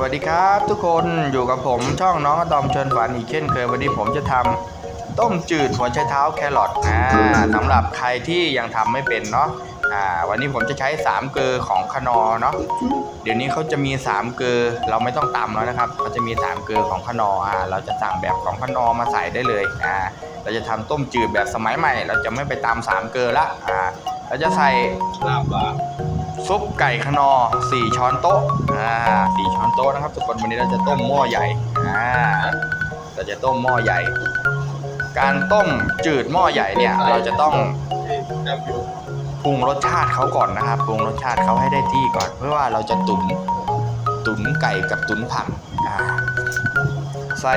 วัสดีครับทุกคนอยู่กับผมช่องน้องอะตอมเชิญฝันอีกเช่นเคยวันนี้ผมจะทำต้มจืดหัวไชเท้าแครอทอ่าสำหรับใครที่ยังทำไม่เป็นเนาะอ่าวันนี้ผมจะใช้3เกลือของคนอเนาะเดี๋ยวนี้เขาจะมี3เกลือเราไม่ต้องตำแล้วนะครับเขาจะมี3เกลือของคนออ่าเราจะสั่งแบบของคนอมาใส่ได้เลยอ่าเราจะทำต้มจืดแบบสมัยใหม่ เราจะไม่ไปตำสามเกลือละอ่าเราจะใส่ลาบปลา ซุปไก่ขนอ 4 ช้อนโต๊ะอ่าสช้อนโต๊ะนะครับทุกคนวันนี้เราจะต้มหม้อใหญ่อ่าเราจะต้มหม้อใหญ่ การต้มจืดหม้อใหญ่เนี่ยเราจะต้องปรุงรสชาติเขาก่อนนะครับปรุงรสชาติเขาให้ได้ที่ก่อน เพื่อว่าเราจะตุ๋นตุ๋นไก่กับตุ๋นผักอ่าใส่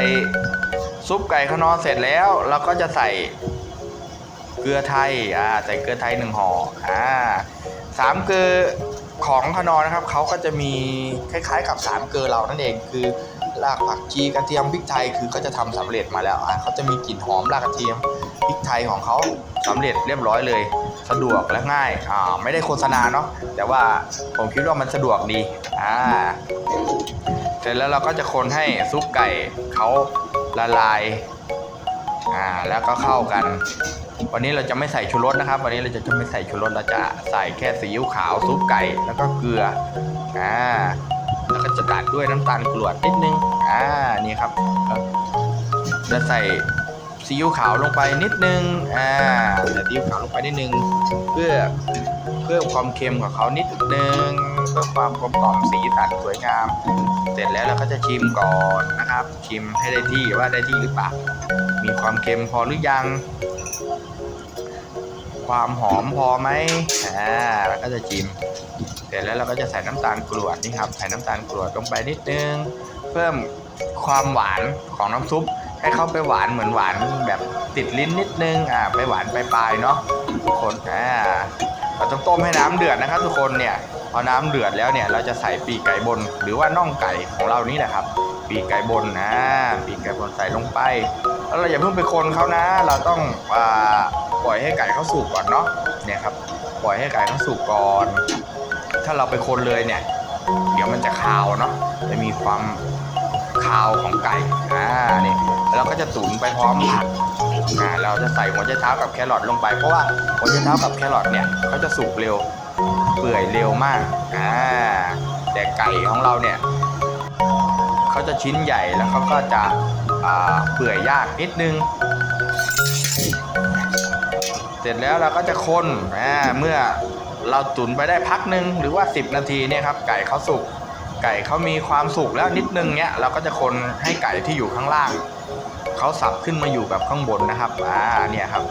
ซุปไก่ขนอเสร็จแล้ว เราก็จะใส่ เกลือไทยอ่าใส่เกลือไทยหนึ่งห่ออ่าสามเกลือของขนอนะครับเขาก็จะมีคล้ายๆกับสามเกลือเรานั่นเองคือรากผักชีกระเทียมพริกไทยคือเขาจะทำสำเร็จมาแล้วอะเขาจะมีกลิ่นหอมรากกระเทียมพริกไทยของเขาสำเร็จเรียบร้อยเลย สะดวกและง่ายอ่าไม่ได้โฆษณาเนาะแต่ว่าผมคิดว่ามันสะดวกดีอ่าเสร็จแล้วเราก็จะคนให้ซุปไก่เขาละลายอ่าแล้วก็เข้ากัน วันนี้เราจะไม่ใส่ชูรสนะครับ วันนี้เราจะไม่ใส่ชูรสเราจะใส่แค่ซีอิ๊วขาวซุปไก่แล้วก็เกลืออ่าแล้วก็จะตัดด้วยน้ำตาลกรวดนิดนึงอ่านี่ครับจะใส่ซีอิ๊วขาวลงไปนิดนึงอ่าใส่ซีอิ๊วขาวลงไปนิดนึง เพื่อเพิ่มความเค็มของเขานิดนึงเพื่อความกลมกล่อมสีสันสวยงาม เสร็จแล้วเราก็จะชิมก่อนนะครับ ชิมให้ได้ที่ว่าได้ที่หรือเปล่ามีความเค็มพอหรือยัง ความหอมพอไหมอ่าแล้วก็จะจิ้มเสร็จแล้วเราก็จะใส่น้ำตาลกรวดนี่ครับใส่น้ำตาลกรวดลงไปนิดนึง เพิ่มความหวานของน้ำซุป ให้เข้าไปหวานเหมือนหวานแบบติดลิ้นนิดนึงอ่าไปหวานปลายๆเนาะทุกคนอ่าเราต้องต้มให้น้ำเดือดนะครับ ทุกคนเนี่ยพอน้ำเดือดแล้วเนี่ยเราจะใส่ปีกไก่บน หรือว่าน่องไก่ของเรานี่แหละครับ ปีกไก่บนนะปีกไก่บนใส่ลงไปแล้วเราอย่าเพิ่งไปคนเขานะ เราต้องอ่า ปล่อยให้ไก่เขาสุกก่อนเนาะเนี่ยครับ ปล่อยให้ไก่เขาสุกก่อน ถ้าเราไปคนเลยเนี่ย เดี๋ยวมันจะคาวเนาะจะมีความคาวของไก่อ่านี่แล้วเราก็จะตุ๋นไปพร้อมผักอ่าเราจะใส่หัวใจเท้ากับแครอทลงไปเพราะว่าหัวใจเท้ากับแครอทเนี่ยเขาจะสุกเร็วเปื่อยเร็วมากอ่าแต่ไก่ของเราเนี่ยเขาจะชิ้นใหญ่แล้วเขาก็จะเปื่อยยากนิดนึง ร็จแล้วเราก็จะคนอ่าเมื่อเราตุ๋นไปได้พักหนึ่งหรือว่า 10 นาทีเนี่ยครับไก่เขาสุก ไก่เขามีความสุกแล้วนิดนึงเนี้ยเราก็จะคนให้ไก่ที่อยู่ข้างล่างเขาสับขึ้นมาอยู่แบบข้างบนนะครับอ่าเนี่ยครับ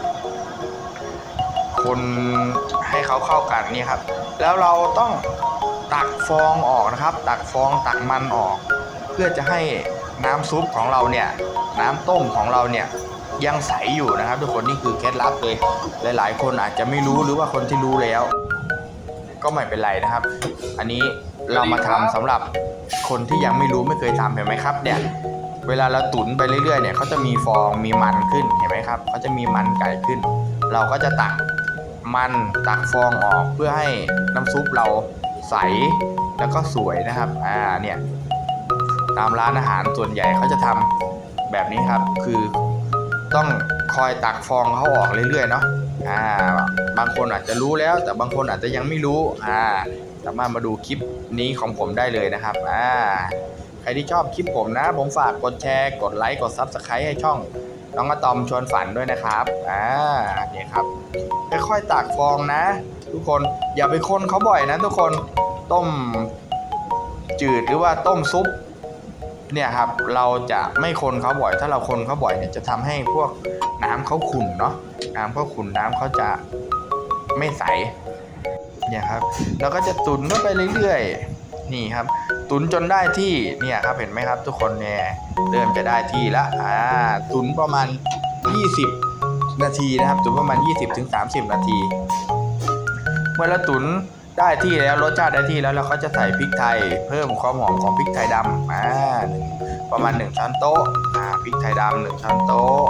คนให้เขาเข้ากันนี่ครับ แล้วเราต้องตักฟองออกนะครับ ตักฟองตักมันออก เพื่อจะให้น้ำซุปของเราเนี่ยน้ำต้มของเราเนี่ย ยังใสอยู่นะครับ ทุกคนนี่คือเคล็ดลับเลย หลายๆ คนอาจจะไม่รู้หรือว่าคนที่รู้แล้ว ก็ไม่เป็นไรนะครับ อันนี้เรามาทำสำหรับคนที่ยังไม่รู้ไม่เคยทำเห็นไหมครับ เนี่ย เวลาเราตุ๋นไปเรื่อยๆเนี่ยเขาจะมีฟองมีมันขึ้นเห็นไหมครับเขาจะมีมันไก่ขึ้น เราก็จะตักมันตักฟองออกเพื่อให้น้ำซุปเราใสแล้วก็สวยนะครับ อ่า เนี่ย ตามร้านอาหารส่วนใหญ่เขาจะทำแบบนี้ครับ คือ ต้องคอยตักฟองเขาออกเรื่อยๆเนาะอ่าบางคนอาจจะรู้แล้ว แต่บางคนอาจจะยังไม่รู้อ่าสามารถมาดูคลิปนี้ของผมได้เลยนะครับอ่าใครที่ชอบคลิปผมนะ ผมฝากกดแชร์กดไลค์กด Subscribe ให้ช่องน้องอะตอมชวนฝันด้วยนะครับอ่าเนี่ยครับค่อยๆตักฟองนะ ทุกคนอย่าไปคนเขาบ่อยนะ ทุกคนต้มจืดหรือว่าต้มซุป เนี่ยครับเราจะไม่คนเขาบ่อย ถ้าเราคนเขาบ่อยเนี่ยจะทำให้พวกน้ำเขาขุ่นเนาะน้ำเขาขุ่นน้ำเขาจะไม่ใสเนี่ยครับเราก็จะตุนเข้าไปเรื่อยๆนี่ครับ ตุนจนได้ที่เนี่ยครับเห็นไหมครับ ทุกคนเนี่ยเริ่มจะได้ที่ละอ่าตุนประมาณ 20 นาทีนะครับ ตุนประมาณ 20-30 นาที เมื่อเราตุน ได้ที่แล้วรสชาติได้ที่แล้วเราก็จะใส่พริกไทย เพิ่มความหอมของพริกไทยดำอ่าหนึ่งประมาณ 1ช้อนโต๊ะอ่าพริกไทยดำหนึ่งช้อนโต๊ะ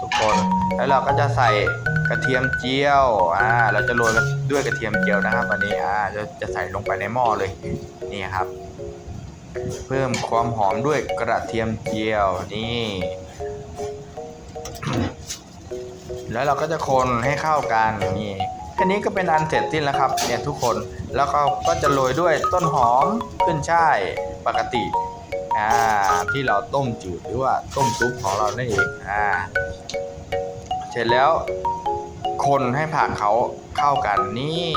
ทุกคนแล้วเราก็จะใส่กระเทียมเจียวอ่าเราจะโรยด้วยกระเทียมเจียวนะครับวันนี้อ่าจะจะใส่ลงไปในหม้อเลยนี่ครับ เพิ่มความหอมด้วยกระเทียมเจียวนี่แล้วเราก็จะคนให้เข้ากันนี่ แค่นี้ก็เป็นอันเสร็จสิ้นแล้วครับเนี่ยทุกคนแล้วก็ก็จะโรยด้วยต้นหอมขึ้นช่ายปกติอ่าที่เราต้มจืดหรือว่าต้มซุปของเรานั่นเองอ่าเสร็จแล้ว คนให้ผักเขาเข้ากันนี่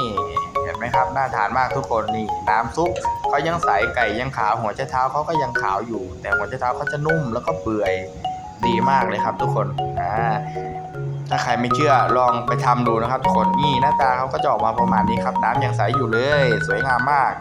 เห็นไหมครับน่าทานมากทุกคนนี่น้ำซุปเขายังใสไก่ยังขาวหัวไชเท้าเขาก็ยังขาวอยู่ แต่หัวไชเท้าเขาจะนุ่มแล้วก็เปื่อยดีมากเลยครับทุกคนอ่า ถ้าใครไม่เชื่อลองไปทำดูนะครับทุกคนนี่หน้าตาเขาก็จะออกมาประมาณนี้ครับน้ำยังใสอยู่เลย สวยงามมาก